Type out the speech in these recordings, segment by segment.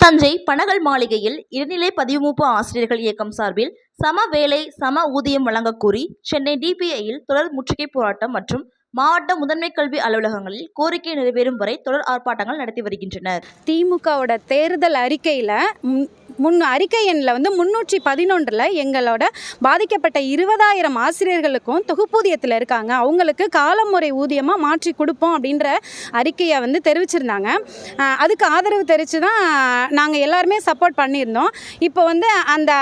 தஞ்சை பனகல் மாளிகையில் இடைநிலை பதிவுமூப்பு ஆசிரியர்கள் இயக்கம் சார்பில் சம வேலை சம ஊதியம் வழங்கக் கோரி சென்னை டிபிஐயில் தொடர் முற்றுகை போராட்டம் மற்றும் மாவட்ட முதன்மை கல்வி அலுவலகங்களில் கோரிக்கை நிறைவேறும் வரை தொடர் ஆர்ப்பாட்டங்கள் நடத்தி வருகின்றனர். திமுகவோட தேர்தல் அறிக்கையில் முன் அறிக்கை எண்ணில் வந்து முன்னூற்றி பதினொன்றில் எங்களோட பாதிக்கப்பட்ட இருபதாயிரம் ஆசிரியர்களுக்கும் தொகுப்பூதியத்தில் இருக்காங்க. அவங்களுக்கு காலமுறை ஊதியமாக மாற்றி கொடுப்போம் அப்படின்ற அறிக்கையை வந்து தெரிவிச்சிருந்தாங்க. அதுக்கு ஆதரவு தெரிவித்து தான் நாங்கள் எல்லாருமே சப்போர்ட் பண்ணியிருந்தோம். இப்போ வந்து அந்த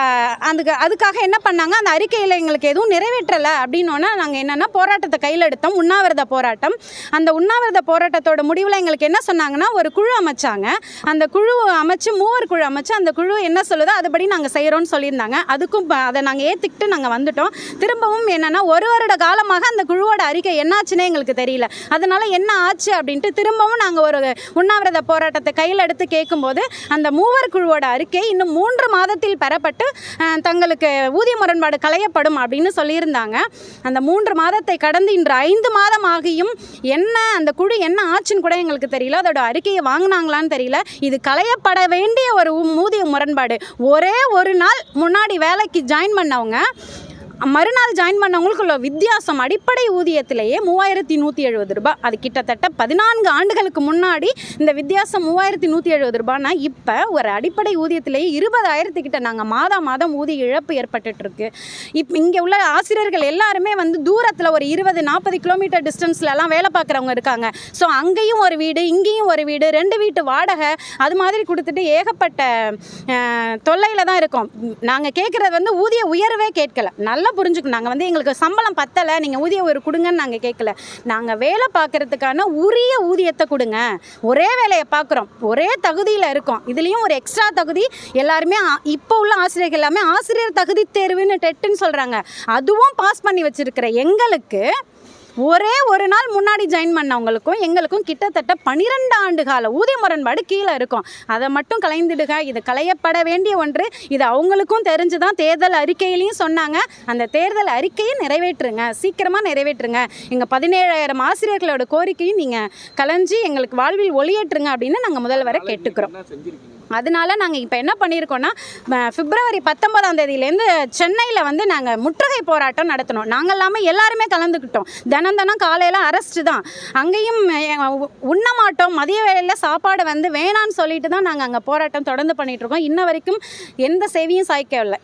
அதுக்கு அதுக்காக என்ன பண்ணாங்க? அந்த அறிக்கையில் எங்களுக்கு எதுவும் நிறைவேற்றலை அப்படின்னோன்னா நாங்கள் என்னென்னா போராட்டத்தை கையில் எடுத்தோம். உண்ணாவிரத போராட்டம். அந்த உண்ணாவிரத போராட்டத்தோட முடிவில் எங்களுக்கு என்ன சொன்னாங்கன்னா ஒரு குழு அமைச்சாங்க. அந்த குழு அமைச்சு மூவர் குழு அமைச்சு அந்த குழு என்ன சொல்லுதோ அதுபடி நாங்கள் செய்கிறோம்னு சொல்லியிருந்தாங்க. அதுக்கும் அதை நாங்கள் ஏற்றுக்கிட்டு நாங்கள் வந்துட்டோம். திரும்பவும் என்னென்னா ஒரு வருட காலமாக அந்த குழுவோட அறிக்கை என்னாச்சுன்னே எங்களுக்கு தெரியல. அதனால் என்ன ஆச்சு அப்படின்ட்டு திரும்பவும் நாங்கள் ஒரு உண்ணாவிரத போராட்டத்தை கையில் எடுத்து கேட்கும்போது அந்த மூவர் குழுவோட அறிக்கை இன்னும் மூன்று மாதத்தில் பெறப்பட்டு தங்களுக்கு ஊதிய முரண்பாடு களையப்படும் அப்படின்னு சொல்லியிருந்தாங்க. அந்த மூன்று மாதத்தை கடந்து இன்று ஐந்து மாதம் ஆகியும் என்ன அந்த குழு என்ன ஆச்சுன்னு கூட எங்களுக்கு தெரியல. அதோட அறிக்கையை வாங்கினாங்களான்னு தெரியல. இது களையப்பட வேண்டிய ஒரு ஊதிய ஊதிய உடன்பாடு ஒரே ஒரு நாள் முன்னாடி வேலைக்கு ஜாயின் பண்ணவங்க மறுநாள் ஜாயின் பண்ணவங்களுக்குள்ள வித்தியாசம். அடிப்படை ஊதியத்திலேயே மூவாயிரத்தி நூற்றி எழுபது ரூபாய் அது கிட்டத்தட்ட பதினான்கு ஆண்டுகளுக்கு முன்னாடி இந்த வித்தியாசம் மூவாயிரத்தி நூற்றி எழுபது ரூபாய்னா இப்போ ஒரு அடிப்படை ஊதியத்திலேயே இருபதாயிரத்துக்கிட்ட நாங்கள் மாதம் மாதம் ஊதிய இழப்பு ஏற்பட்டுருக்கு இப் இப்போ இங்கே உள்ள ஆசிரியர்கள் எல்லாருமே வந்து தூரத்தில் ஒரு இருபது நாற்பது கிலோமீட்டர் டிஸ்டன்ஸ்லலாம் வேலை பார்க்குறவங்க இருக்காங்க. ஸோ அங்கேயும் ஒரு வீடு இங்கேயும் ஒரு வீடு ரெண்டு வீட்டு வாடகை அது மாதிரி கொடுத்துட்டு ஏகப்பட்ட தொல்லையில் தான் இருக்கோம். நாங்கள் கேட்குறது வந்து ஊதிய உயர்வே கேட்கல. நல்ல புரிஞ்சுக்கணும். நாங்கள் வந்து எங்களுக்கு சம்பளம் பத்தலை நீங்கள் ஊதிய உயர்வு கொடுங்கன்னு நாங்கள் கேட்கல நாங்கள் வேலை பார்க்கறதுக்கான உரிய ஊதியத்தை கொடுங்க. ஒரே வேலையை பார்க்குறோம் ஒரே தகுதியில் இருக்கோம். இதுலேயும் ஒரு எக்ஸ்ட்ரா தகுதி எல்லாருமே இப்போ உள்ள ஆசிரியர்கள் எல்லாமே ஆசிரியர் தகுதி தேர்வுன்னு டெட்டுன்னு சொல்கிறாங்க அதுவும் பாஸ் பண்ணி வச்சுருக்கிற எங்களுக்கு ஒரே ஒரு நாள் முன்னாடி ஜாயின் பண்ணவங்களுக்கும் எங்களுக்கும் கிட்டத்தட்ட பன்னிரெண்டு ஆண்டு கால ஊதிய முரண்பாடு கீழே இருக்கும். அதை மட்டும் கலைந்திடுக. இது களையப்பட வேண்டிய ஒன்று. இது அவங்களுக்கும் தெரிஞ்சு தான் தேர்தல் அறிக்கையிலையும் சொன்னாங்க. அந்த தேர்தல் அறிக்கையை நிறைவேற்றுங்க. சீக்கிரமாக நிறைவேற்றுங்க. எங்கள் பதினேழாயிரம் ஆசிரியர்களோட கோரிக்கையும் நீங்கள் கலைஞ்சி எங்களுக்கு வாழ்வில் ஒளியேற்றுங்க அப்படின்னு நாங்கள் முதல்வரை கேட்டுக்கிறோம். அதனால நாங்கள் இப்போ என்ன பண்ணியிருக்கோம்னா பிப்ரவரி பத்தொன்பதாம் தேதியிலேருந்து சென்னையில் வந்து நாங்கள் முற்றுகை போராட்டம் நடத்தினோம் நாங்கள் எல்லாமே எல்லாருமே கலந்துக்கிட்டோம் தினம் தினம் காலையில் அரெஸ்ட்டு தான். அங்கேயும் உண்ண மாட்டோம். மதிய வேளையில் சாப்பாடு வந்து வேணான்னு சொல்லிட்டு தான் நாங்கள் அங்கே போராட்டம் தொடர்ந்து பண்ணிகிட்ருக்கோம் இன்ன வரைக்கும் எந்த சேவையும் சாய்க்கவில்லை.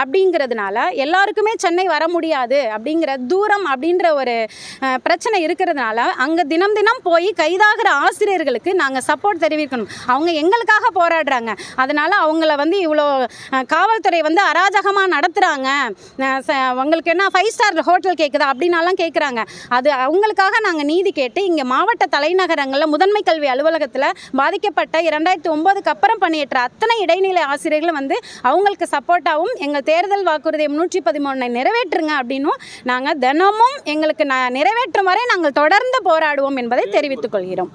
அப்படிங்கிறதுனால எல்லாருக்குமே சென்னை வர முடியாது அப்படிங்கிற தூரம் அப்படின்ற ஒரு பிரச்சனை இருக்கிறதுனால அங்கே தினம் தினம் போய் கைதாகிற ஆசிரியர்களுக்கு நாங்கள் சப்போர்ட் தெரிவிக்கணும். அவங்க எங்களுக்காக போராடுறாங்க. அதனால் அவங்கள வந்து இவ்வளோ காவல்துறை வந்து அராஜகமாக நடத்துகிறாங்க அவங்களுக்கு என்ன ஃபைவ் ஸ்டார் ஹோட்டல் கேட்குதா அப்படின்னாலாம் கேட்குறாங்க அது அவங்களுக்காக நாங்கள் நீதி கேட்டு இங்கே மாவட்ட தலைநகரங்களில் முதன்மை கல்வி அலுவலகத்தில் பாதிக்கப்பட்ட இரண்டாயிரத்தி ஒம்போதுக்கு அப்புறம் பணியேற்ற அத்தனை இடைநிலை ஆசிரியர்களும் வந்து அவங்களுக்கு சப்போர்ட்டாகவும் எங்கள் தேர்தல் வாக்குறுதியை முன்னூற்றி பதிமூணை நிறைவேற்றுங்க அப்படின்னும் நாங்கள் தினமும் எங்களுக்கு ந நிறைவேற்றும் வரை நாங்கள் தொடர்ந்து போராடுவோம் என்பதை தெரிவித்துக் கொள்கிறோம்.